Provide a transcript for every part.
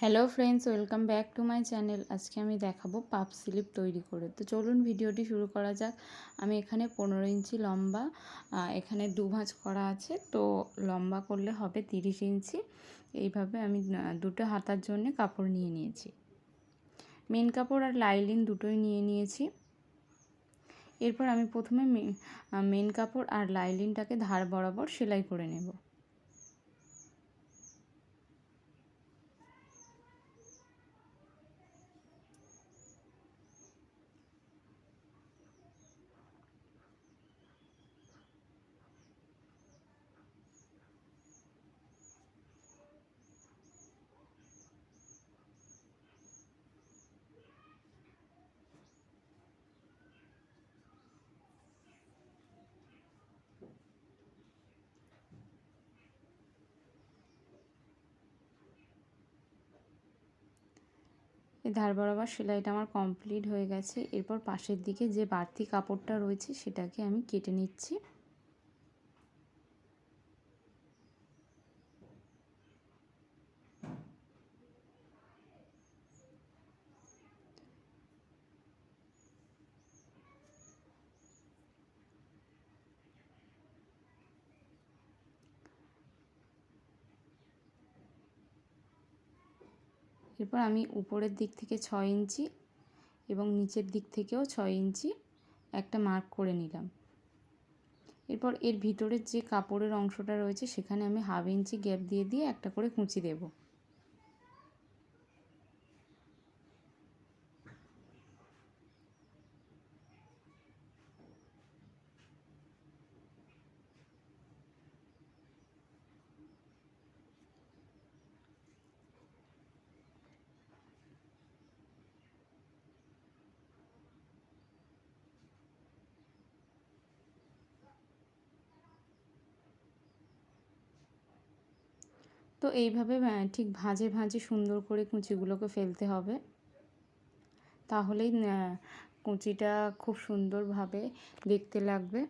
Hello friends welcome back to my channel আজকে আমি দেখাবো পাপ স্লিপ তৈরি করে। তো চলুন ভিডিওটি শুরু করা যাক। আমি এখানে পনেরো ইঞ্চি লম্বা এখানে দু ভাঁজ করা আছে। তো লম্বা করলে হবে তিরিশ ইঞ্চি। এইভাবে আমি দুটো হাতার জন্য কাপড় নিয়ে নিয়েছি। মেন কাপড় আর লাইলিন দুটোই নিয়ে নিয়েছি। এরপর আমি প্রথমে মেন কাপড় আর লাইলিনটাকে ধার বরাবর সেলাই করে নেব। এই ধার বরাবর সেলাইটা আমার কমপ্লিট হয়ে গেছে। এরপর পাশের দিকে যে বাড়তি কাপড়টা রয়েছে সেটাকে আমি কেটে নিচ্ছি। এরপর আমি উপরের দিক থেকে ছ ইঞ্চি এবং নিচের দিক থেকেও ছ ইঞ্চি একটা মার্ক করে নিলাম। এরপর এর ভিতরের যে কাপড়ের অংশটা রয়েছে সেখানে আমি হাফ ইঞ্চি গ্যাপ দিয়ে দিয়ে একটা করে কুঁচি দেবো। তো এইভাবে ঠিক ভাঁজে ভাঁজে সুন্দর করে কুঁচিগুলোকে ফেলতে হবে। তাহলেই কুঁচিটা খুব সুন্দরভাবে দেখতে লাগবে।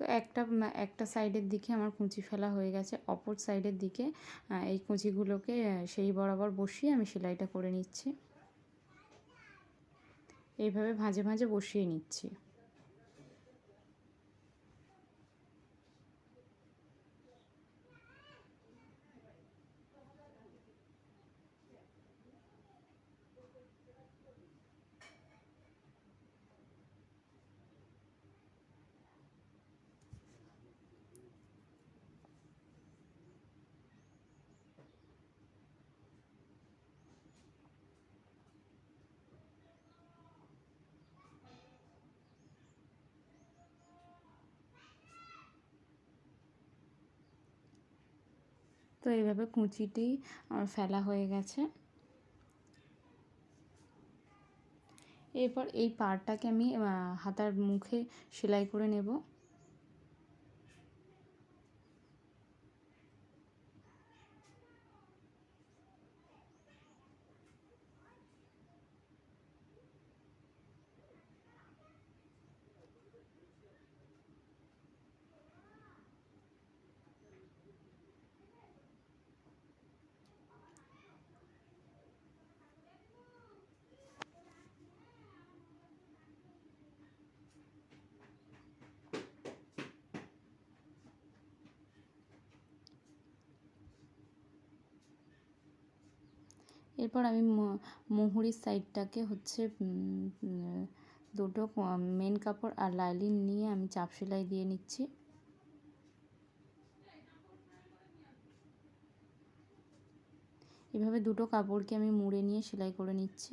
তো একটা একটা সাইডের দিকে আমার কুঁচি ফেলা হয়ে গেছে, অপর সাইডের দিকে এই কুঁচিগুলোকে সেই বরাবর বসিয়ে আমি সেলাইটা করে নিচ্ছি। এইভাবে ভাঁজে ভাঁজে বসিয়ে নিচ্ছি। তো এইভাবে কুঁচিটি আমার ফেলা হয়ে গেছে। এরপর এই পাড়টাকে আমি হাতার মুখে সেলাই করে নেব। এরপর আমি মুহুরির সাইডটাকে হচ্ছে দুটো মেন কাপড় আর লাইলিন নিয়ে আমি চাপ সেলাই দিয়ে নিচ্ছি। এভাবে দুটো কাপড়কে আমি মুড়ে নিয়ে সেলাই করে নিচ্ছি।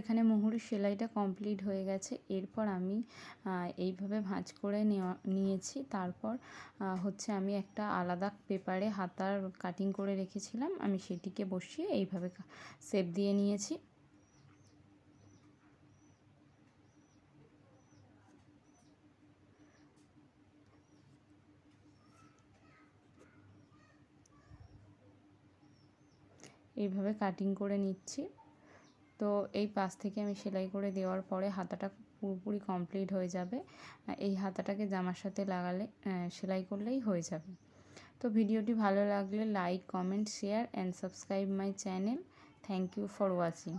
এখানে মুহুরির সেলাইটা কমপ্লিট হয়ে গেছে। এরপর আমি এইভাবে ভাঁজ করে নিয়েছি। তারপর হচ্ছে আমি একটা আলাদা পেপারে হাতার কাটিং করে রেখেছিলাম। আমি সেটিকে বসিয়ে এইভাবে সেপ দিয়ে নিয়েছি। এইভাবে কাটিং করে নিচ্ছি। তো এই পাশ থেকে আমি সেলাই করে দেওয়ার পরে হাতাটা পুরোপুরি কমপ্লিট হয়ে যাবে। এই হাতাটাকে জামার সাথে লাগালে সেলাই করলেই হয়ে যাবে। তো ভিডিওটি ভালো লাগলে like comment share and subscribe my channel thank you for watching